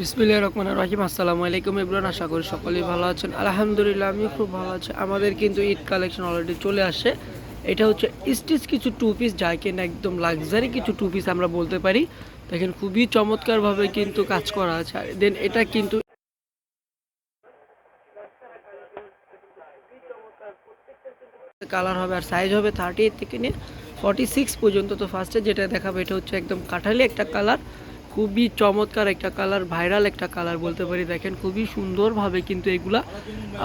বিসমিল্লাহ রহমান রাহিম। আসসালামু আলাইকুম ইবরান আশা করি সকলেই ভালো আছেন। আলহামদুলিল্লাহ আমি খুব ভালো আছি। আমাদের কিন্তু ঈদ কালেকশন অলরেডি চলে আসে। এটা হচ্ছে স্টিচ কিছু টু পিস যা কিনা একদম লাক্সারি কিছু টু পিস আমরা বলতে পারি। দেখেন, খুবই চমৎকারভাবে কিন্তু কাজ করা আছে। দেন এটা কিন্তু কালার হবে আর সাইজ হবে থার্টি থেকে নিয়ে ফর্টি সিক্স পর্যন্ত। তো ফার্স্টে যেটা দেখাবো, এটা হচ্ছে একদম কাঠালি একটা কালার। খুবই চমৎকার একটা কালার ভাইরাল একটা কালার বলতে পারি। দেখেন খুবই সুন্দরভাবে কিন্তু এগুলা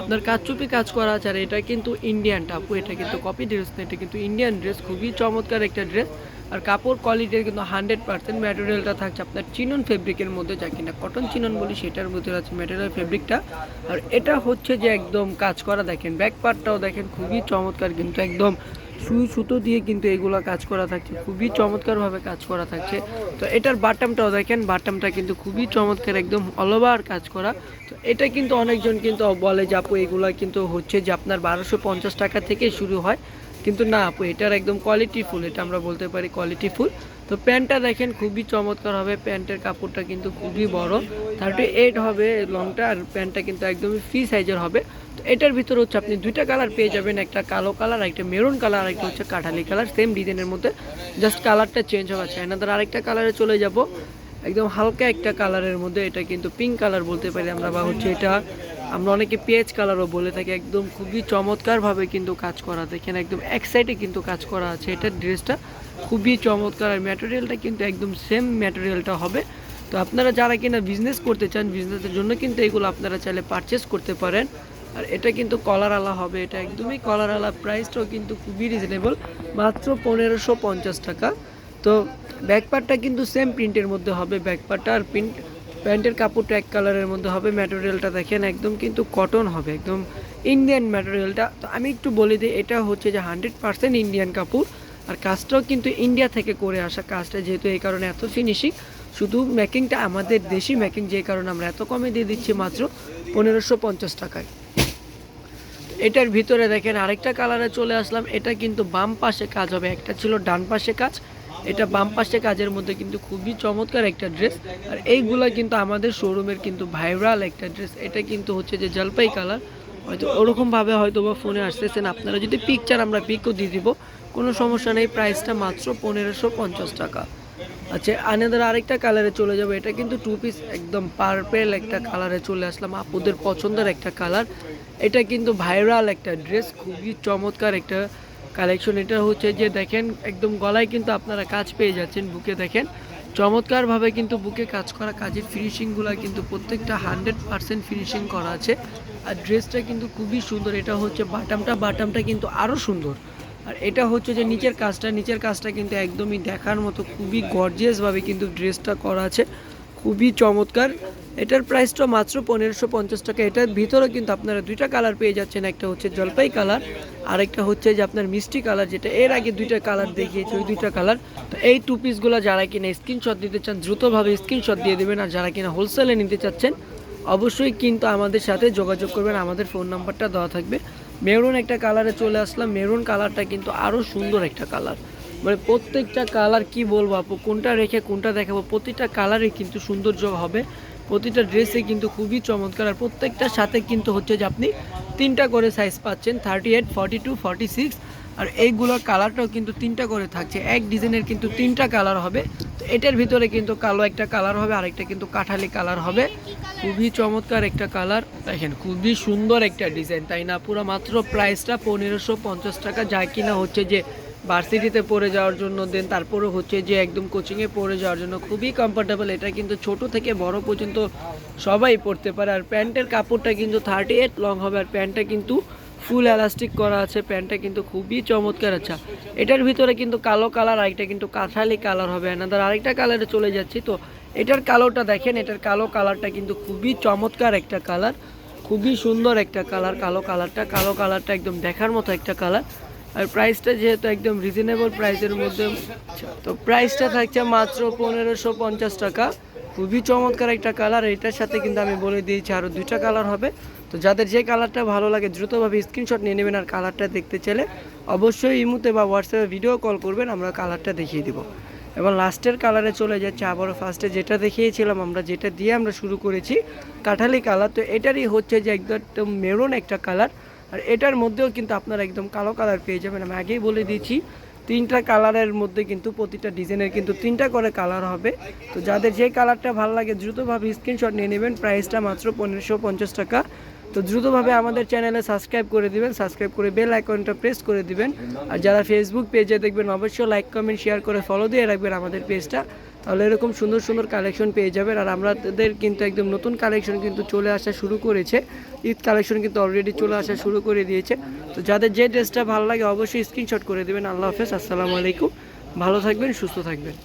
আপনার কাজচুপি কাজ করা আছে, আর এটা কিন্তু ইন্ডিয়ান টাপু এটা কিন্তু কপি ড্রেস না, এটা কিন্তু ইন্ডিয়ান ড্রেস খুবই চমৎকার একটা ড্রেস আর কাপড় কোয়ালিটির কিন্তু হান্ড্রেড পার্সেন্ট ম্যাটেরিয়ালটা থাকছে আপনার চিনন ফেব্রিকের মধ্যে, যা কিনা কটন চিনন বলি, সেটার মধ্যে আছে ম্যাটেরিয়াল ফেব্রিকটা আর এটা হচ্ছে যে একদম কাজ করা, দেখেন ব্যাক পার্টটাও দেখেন খুবই চমৎকার, কিন্তু একদম সুই সুতো দিয়ে কিন্তু এগুলো কাজ করা থাকছে, খুবই চমৎকারভাবে কাজ করা থাকছে। তো এটার বাটামটাও দেখেন বাটামটা কিন্তু খুবই চমৎকার, একদম অল ওভার কাজ করা। তো এটা কিন্তু অনেকজন কিন্তু বলে যে, আপু, এগুলো কিন্তু হচ্ছে যে আপনার বারোশো পঞ্চাশ টাকা থেকে শুরু হয়। কিন্তু না, আপু, এটার একদম কোয়ালিটি ফুল এটা আমরা বলতে পারি কোয়ালিটি ফুল তো প্যান্টটা দেখেন, খুবই চমৎকার হবে প্যান্টের কাপড়টা কিন্তু খুবই বড়। থার্টি এইট হবে লংটা আর প্যান্টটা কিন্তু একদমই ফ্রি সাইজের হবে। এটার ভিতরে হচ্ছে আপনি দুইটা কালার পেয়ে যাবেন, একটা কালো কালার একটা মেরুন কালার আর একটা হচ্ছে কাঠালি কালার সেম ডিজাইনের মধ্যে। জাস্ট কালারটা চেঞ্জ হবে আছে এনাদের আরেকটা কালারে চলে যাব। একদম হালকা একটা কালারের মধ্যে, এটা কিন্তু পিঙ্ক কালার বলতে পারি আমরা, বা হচ্ছে এটা আমরা অনেকে পেঁয়াজ কালারও বলে থাকি। একদম খুবই চমৎকারভাবে কিন্তু কাজ করা। দেখেন একদম এক সাইডে কিন্তু কাজ করা আছে এটার ড্রেসটা খুবই চমৎকার। আর ম্যাটেরিয়ালটা কিন্তু একদম সেম ম্যাটেরিয়ালটা হবে। তো আপনারা যারা কিনা বিজনেস করতে চান বিজনেসের জন্য কিন্তু এগুলো আপনারা চাইলে পারচেস করতে পারেন। আর এটা কিন্তু কলার আলা হবে, এটা একদমই কলার আলা প্রাইসটাও কিন্তু খুবই রিজনেবল মাত্র পনেরোশো পঞ্চাশ টাকা। তো ব্যাকপারটা কিন্তু সেম প্রিন্টের মধ্যে হবে ব্যাকপারটা আর প্রিন্ট প্যান্টের কাপড়টা এক কালারের মধ্যে হবে ম্যাটেরিয়ালটা দেখেন একদম কিন্তু কটন হবে, একদম ইন্ডিয়ান ম্যাটেরিয়ালটা তো আমি একটু বলে দিই, এটা হচ্ছে যে হান্ড্রেড পার্সেন্ট ইন্ডিয়ান কাপড়, আর কাজটাও কিন্তু ইন্ডিয়া থেকে করে আসা কাজটা, যেহেতু এই কারণে এত ফিনিশিং শুধু মেকিংটা আমাদের দেশি মেকিং যে কারণে আমরা এত কমে দিয়ে দিচ্ছি মাত্র পনেরোশো পঞ্চাশ টাকায়। এটার ভিতরে দেখেন আরেকটা কালারে চলে আসলাম। এটা কিন্তু বাম পাশে কাজ হবে। একটা ছিল ডান পাশে কাজ। এটা বাম পাশে কাজের মধ্যে কিন্তু খুবই চমৎকার একটা ড্রেস। আর এইগুলা কিন্তু আমাদের শোরুমের কিন্তু ভাইরাল একটা ড্রেস। এটা কিন্তু হচ্ছে যে জলপাই কালার। হয়তো ওরকমভাবে হয়তো বা ফোনে আসতেছেন। আপনারা যদি পিকচার আমরা পিকও দিয়ে দিব, কোনো সমস্যা নেই। প্রাইসটা মাত্র পনেরোশো পঞ্চাশ টাকা। আচ্ছা আনাদের আরেকটা কালারে চলে যাবে। এটা কিন্তু টু পিস একদম পার্পেল একটা কালারে চলে আসলাম। আপুদের পছন্দের একটা কালার এটা কিন্তু ভাইরাল একটা ড্রেস খুবই চমৎকার একটা কালেকশন এটা হচ্ছে যে দেখেন, একদম গলায় কিন্তু আপনারা কাজ পেয়ে যাচ্ছেন বুকে দেখেন। চমৎকারভাবে কিন্তু বুকে কাজ করা কাজের ফিনিশিংগুলো কিন্তু প্রত্যেকটা হান্ড্রেড পারসেন্ট ফিনিশিং করা আছে। আর ড্রেসটা কিন্তু খুবই সুন্দর। এটা হচ্ছে বাটামটা বাটামটা কিন্তু আরও সুন্দর। আর এটা হচ্ছে যে নিচের কাজটা নিচের কাজটা কিন্তু একদমই দেখার মতো খুবই গর্জিয়াসভাবে কিন্তু ড্রেসটা করা আছে। খুবই চমৎকার। এটার প্রাইসটা মাত্র পনেরোশো পঞ্চাশ টাকা। এটার ভিতরে কিন্তু আপনারা দুইটা কালার পেয়ে যাচ্ছেন। একটা হচ্ছে জলপাই কালার আরেকটা হচ্ছে যে আপনার মিষ্টি কালার যেটা এর আগে দুইটা কালার দেখিয়েছি, ওই দুইটা কালার তো এই টু পিসগুলো যারা কিনা স্ক্রিনশট দিতে চান, দ্রুতভাবে স্ক্রিনশট দিয়ে দেবেন। আর যারা কিনা হোলসেলে নিতে চাচ্ছেন, অবশ্যই কিন্তু আমাদের সাথে যোগাযোগ করবেন। আমাদের ফোন নাম্বারটা দেওয়া থাকবে। মেরুন একটা কালারে চলে আসলাম। মেরুন কালারটা কিন্তু আরও সুন্দর একটা কালার। মানে প্রত্যেকটা কালার কি বলব আপু? কোনটা রেখে কোনটা দেখাবো? প্রতিটা কালারে কিন্তু সৌন্দর্য হবে। প্রতিটা ড্রেসে কিন্তু খুবই চমৎকার। আর প্রত্যেকটার সাথে কিন্তু হচ্ছে যে আপনি তিনটা করে সাইজ পাচ্ছেন thirty eight forty two forty six আর এইগুলোর কালারটাও কিন্তু তিনটা করে থাকছে। এক ডিজাইনের কিন্তু তিনটা কালার হবে। তো এটার ভিতরে কিন্তু কালো একটা কালার হবে, আরেকটা কিন্তু কাঠালি কালার হবে। খুবই চমৎকার একটা কালার। দেখেন, খুবই সুন্দর একটা ডিজাইন তাই না? পুরো মাত্র প্রাইসটা পনেরোশো পঞ্চাশ টাকা, যা কিনা হচ্ছে যে ভার্সিটিতে পড়ে যাওয়ার জন্য দেন তারপরে হচ্ছে যে একদম কোচিংয়ে পড়ে যাওয়ার জন্য। খুবই কমফোর্টেবল এটা কিন্তু ছোট থেকে বড় পর্যন্ত সবাই পড়তে পারে। আর প্যান্টের কাপড়টা কিন্তু থার্টি এইট লং হবে, আর প্যান্টটা কিন্তু ফুল এলাস্টিক করা আছে, প্যান্টটা কিন্তু খুবই চমৎকার আচ্ছা এটার ভিতরে কিন্তু কালো কালার আরেকটা কিন্তু কাঁঠালি কালার হবে। এনাদের আরেকটা কালারে চলে যাচ্ছি, তো এটার কালোটা দেখেন, এটার কালো কালারটা কিন্তু খুবই চমৎকার একটা কালার খুবই সুন্দর একটা কালার কালো কালারটা কালো কালারটা একদম দেখার মতো একটা কালার আর প্রাইসটা যেহেতু একদম রিজনেবল প্রাইসের মধ্যে, তো প্রাইসটা থাকছে মাত্র পনেরোশো পঞ্চাশ টাকা। খুবই চমৎকার একটা কালার এটার সাথে কিন্তু আমি বলে দিয়েছি আরও দুইটা কালার হবে। তো যাদের যে কালারটা ভালো লাগে দ্রুতভাবে স্ক্রিনশট নিয়ে নেবেন আর কালারটা দেখতে চাইলে অবশ্যই ইমুতে বা হোয়াটসঅ্যাপে ভিডিও কল করবেন, আমরা কালারটা দেখিয়ে দিব। এবং লাস্টের কালারে চলে যাচ্ছে আবারও ফার্স্টে যেটা দেখিয়েছিলাম, আমরা যেটা দিয়ে আমরা শুরু করেছি, কাঠালি কালার তো এটারই হচ্ছে যে একদম মেরুন একটা কালার আর এটার মধ্যেও কিন্তু আপনারা একদম কালো কালার পেয়ে যাবেন। আমি আগেই বলে দিয়েছি, তিনটা কালারের মধ্যে কিন্তু প্রতিটা ডিজাইনের কিন্তু তিনটা করে কালার হবে। তো যাদের যে কালারটা ভালো লাগে, দ্রুতভাবে স্ক্রিনশট নিয়ে নেবেন। প্রাইসটা মাত্র পনেরোশো টাকা। তো দ্রুতভাবে আমাদের চ্যানেলে সাবস্ক্রাইব করে দিবেন, সাবস্ক্রাইব করে বেল আইকনটা প্রেস করে দিবেন। আর যারা ফেসবুক পেজে দেখবেন, অবশ্যই লাইক কমেন্ট শেয়ার করে ফলো দিয়ে রাখবেন আমাদের পেজটা তাহলে এরকম সুন্দর সুন্দর কালেকশন পেয়ে যাবেন। আর আমাদের কিন্তু একদম নতুন কালেকশন কিন্তু চলে আসা শুরু করেছে। ঈদ কালেকশন কিন্তু অলরেডি চলে আসা শুরু করে দিয়েছে। তো যাদের যে ড্রেসটা ভালো লাগে, অবশ্যই স্ক্রিনশট করে দেবেন। আল্লাহ হাফেজ, আসসালামু আলাইকুম। ভালো থাকবেন, সুস্থ থাকবেন।